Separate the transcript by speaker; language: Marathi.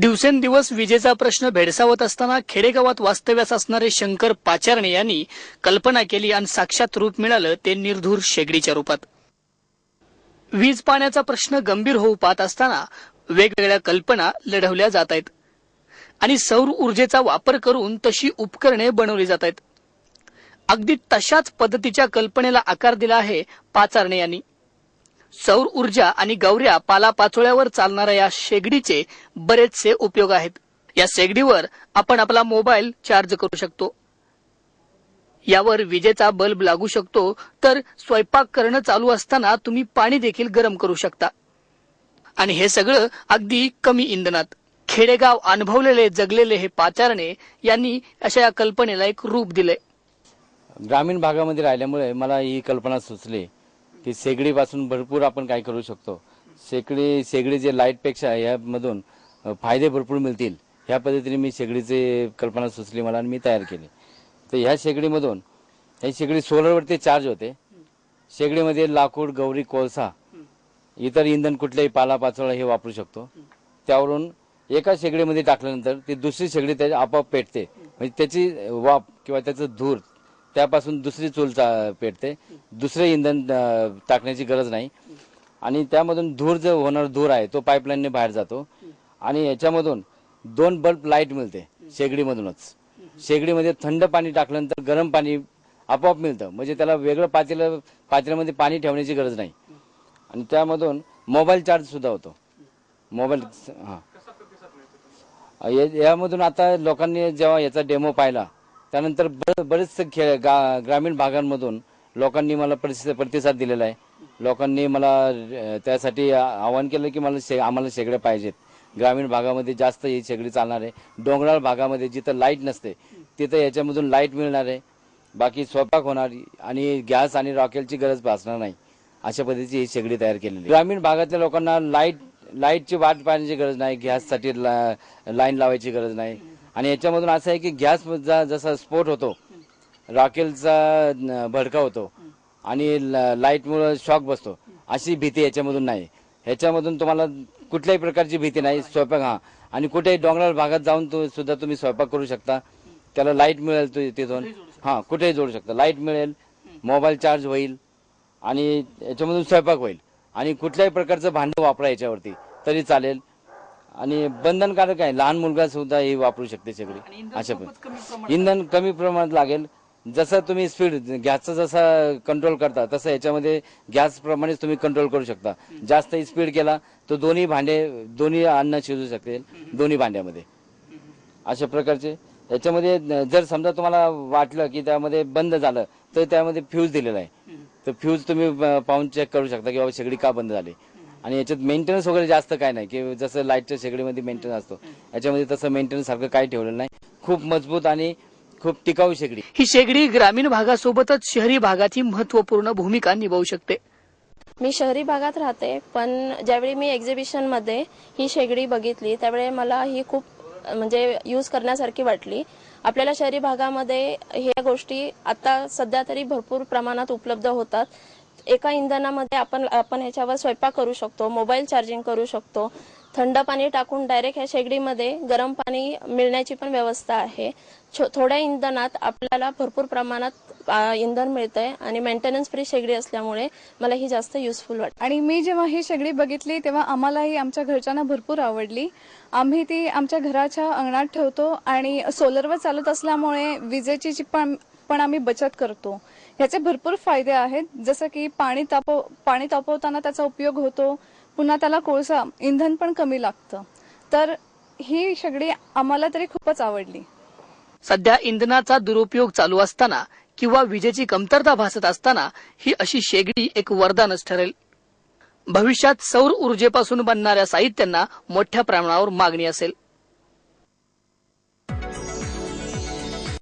Speaker 1: दिवसेंदिवस विजेचा प्रश्न भेडसावत असताना खेडेगावात वास्तव्यास असणारे शंकर पाचारणे यांनी कल्पना केली आणि साक्षात रूप मिळालं ते निर्धूर शेगडीच्या रूपात. वीज पाण्याचा प्रश्न गंभीर होऊ पाहत असताना वेगवेगळ्या कल्पना लढवल्या जात आहेत. आणि सौर ऊर्जेचा वापर करून तशी उपकरणे बनवली जात आहेत. अगदी तशाच पद्धतीच्या कल्पनेला आकार दिला आहे पाचारणे यांनी. सौर ऊर्जा आणि गौऱ्या पालापाचोळ्यावर चालणाऱ्या या शेगडीचे बरेचसे उपयोग आहेत. या शेगडीवर आपण आपला मोबाईल चार्ज करू शकतो. यावर विजेचा बल्ब लागू शकतो तर स्वयंपाक करणं चालू असताना तुम्ही पाणी देखील गरम करू शकता. आणि हे सगळं अगदी कमी इंधनात. खेडेगाव अनुभवलेले जगलेले हे पाचारणे यांनी अशा या कल्पनेला एक रूप दिले
Speaker 2: ग्रामीण भागामध्ये राहिल्यामुळे मला ही कल्पना सुचली. की शेगडीपासून भरपूर आपण काय करू शकतो. शेगडी शेगडी जे लाईटपेक्षा यामधून फायदे भरपूर मिळतील. ह्या पद्धतीने मी शेगडीची कल्पना सुचली मला आणि मी तयार केली. तर ह्या शेगडीमधून ही शेगडी सोलरवरती चार्ज होते. शेगडीमध्ये लाकूड गौरी कोळसा इतर इंधन कुठल्याही पालापाचोळा हे वापरू शकतो. त्यावरून एका शेगडीमध्ये टाकल्यानंतर ती दुसरी शेगडी त्याच्या आपोआप पेटते. म्हणजे त्याची वाफ किंवा त्याचं धूर त्यापासून दुसरी चूल चा- पेटते. दुसरे इंधन टाकण्याची गरज नाही. आणि त्यामधून धूर जो होणार धूर आहे तो पाईपलाईनने बाहेर जातो. आणि याच्यामधून दोन बल्ब लाइट मिळते शेगडीमधूनच. शेगडीमध्ये थंड पाणी टाकल्यानंतर गरम पाणी आपोआप मिळतं. म्हणजे त्याला वेगळं पातेलं पातेल्यामध्ये पाणी ठेवण्याची गरज नाही. आणि त्यामधून मोबाईल चार्ज सुद्धा होतो. मोबाईल हां. यामधून आता लोकांनी जेव्हा याचा डेमो पाहिला त्यानंतर बर- बरेचसे खेळ गा- ग्रामीण भागांमधून लोकांनी मला प्रतिसाद प्रतिसाद दिलेला आहे. लोकांनी मला त्यासाठी आवाहन केलं की मला शे आम्हाला शेगड्या पाहिजेत. ग्रामीण भागामध्ये जास्त ही शेगडी चालणार आहे. डोंगराळ भागामध्ये जिथं लाइट नसते तिथं याच्यामधून लाइट मिळणार आहे. बाकी स्वयंपाक होणार आणि गॅस आणि रॉकेलची गरज भासणार नाही. अशा पद्धतीची ही शेगडी तयार केलेली ग्रामीण भागातल्या लोकांना लाइट लाईटची वाट पाहण्याची गरज नाही. गॅससाठी ला, लाईन लावायची गरज नाही. आणि याच्यामधून असं आहे की गॅस जा- जसा स्फोट होतो रॉकेलचा भडका होतो आणि ल- शॉक बसतो अशी भीती याच्यामधून नाही. ह्याच्यामधून तुम्हाला कुठल्याही प्रकारची भीती नाही स्वयंपाक हा. आणि कुठेही डोंगराळ भागात जाऊन तो सुद्धा तुम्ही स्वयंपाक करू शकता. त्याला लाइट मिळेल तिथून. हा कुठेही जोडू शकता. लाइट मिळेल मोबाईल चार्ज होईल आणि याच्यामधून स्वयंपाक होईल. आणि कुठल्याही प्रकारचं भांडं वापरा याच्यावरती तरी चालेल. आणि बंधनकारक आहे. लहान मुलगा सुद्धा हे वापरू शकते सगळी. अशा पण इंधन कमी प्रमाणात लागेल. जसं तुम्ही स्पीड गॅसचा जसा कंट्रोल करता तसं याच्यामध्ये गॅस प्रमाणेच तुम्ही कंट्रोल करू शकता. जास्त स्पीड केला तर दोन्ही भांडे दोन्ही अन्न शिजू शकतील दोन्ही भांड्यामध्ये. अशा प्रकारचे. याच्यामध्ये जर समजा तुम्हाला वाटलं की त्यामध्ये बंद झालं तर त्यामध्ये फ्यूज दिलेला आहे. तर फ्यूज तुम्ही पाहून चेक करू शकता की बाबा शेगडी का बंद झाली. आणि याच्यात मेंटेनन्स वगैरे जास्त काय नाही. की जसं लाईटच्या शेगडीमध्ये मेंटेनन्स असतो. याच्यामध्ये तसं मेंटेनन्स सारखं काही ठेवलेलं नाही. खूप मजबूत आणि खूप टिकाऊ शेगडी.
Speaker 1: ही शेगडी ग्रामीण भागासोबतच शहरी भागातही महत्त्वपूर्ण भूमिका निभावू शकते.
Speaker 3: मी शहरी भागात राहते पण ज्यावेळी मी एक्झिबिशनमध्ये ही शेगडी बघितली त्यावेळी मला ही खूप म्हणजे यूज करण्यासारखी वाटली. आपल्याला शहरी भागामध्ये ह्या गोष्टी आता सध्या तरी भरपूर प्रमाणात उपलब्ध होतात. एका इंधनामध्ये आपण आपण ह्याच्यावर स्वयंपाक करू शकतो मोबाईल चार्जिंग करू शकतो. थंड पाणी टाकून डायरेक्ट ह्या शेगडीमध्ये गरम पाणी मिळण्याची पण व्यवस्था आहे. छो- थोड्या इंधनात आपल्याला भरपूर प्रमाणात इंधन मिळतंय आणि मेंटेनन्स फ्री शेगडी असल्यामुळे मला ही जास्त युजफुल वाटते.
Speaker 4: आणि मी जेव्हा ही शेगडी बघितली तेव्हा आम्हालाही आमच्या घरच्यांना भरपूर आवडली. आम्ही ती आमच्या घराच्या अंगणात ठेवतो आणि सोलरवर चालत असल्यामुळे विजेची पण पण आम्ही बचत करतो. ह्याचे भरपूर फायदे आहेत. जसं की पाणी तापव पाणी तापवताना त्याचा उपयोग होतो. पुन्हा त्याला कोळसा इंधन पण कमी लागतं. तर ही शेगडी आम्हाला तरी खूपच आवडली.
Speaker 1: सध्या इंधनाचा दुरुपयोग चालू असताना किंवा विजेची कमतरता भासत असताना ही अशी शेगडी एक वरदानच ठरेल. भविष्यात सौर ऊर्जेपासून बनणाऱ्या साहित्यांना मोठ्या प्रमाणावर मागणी असेल.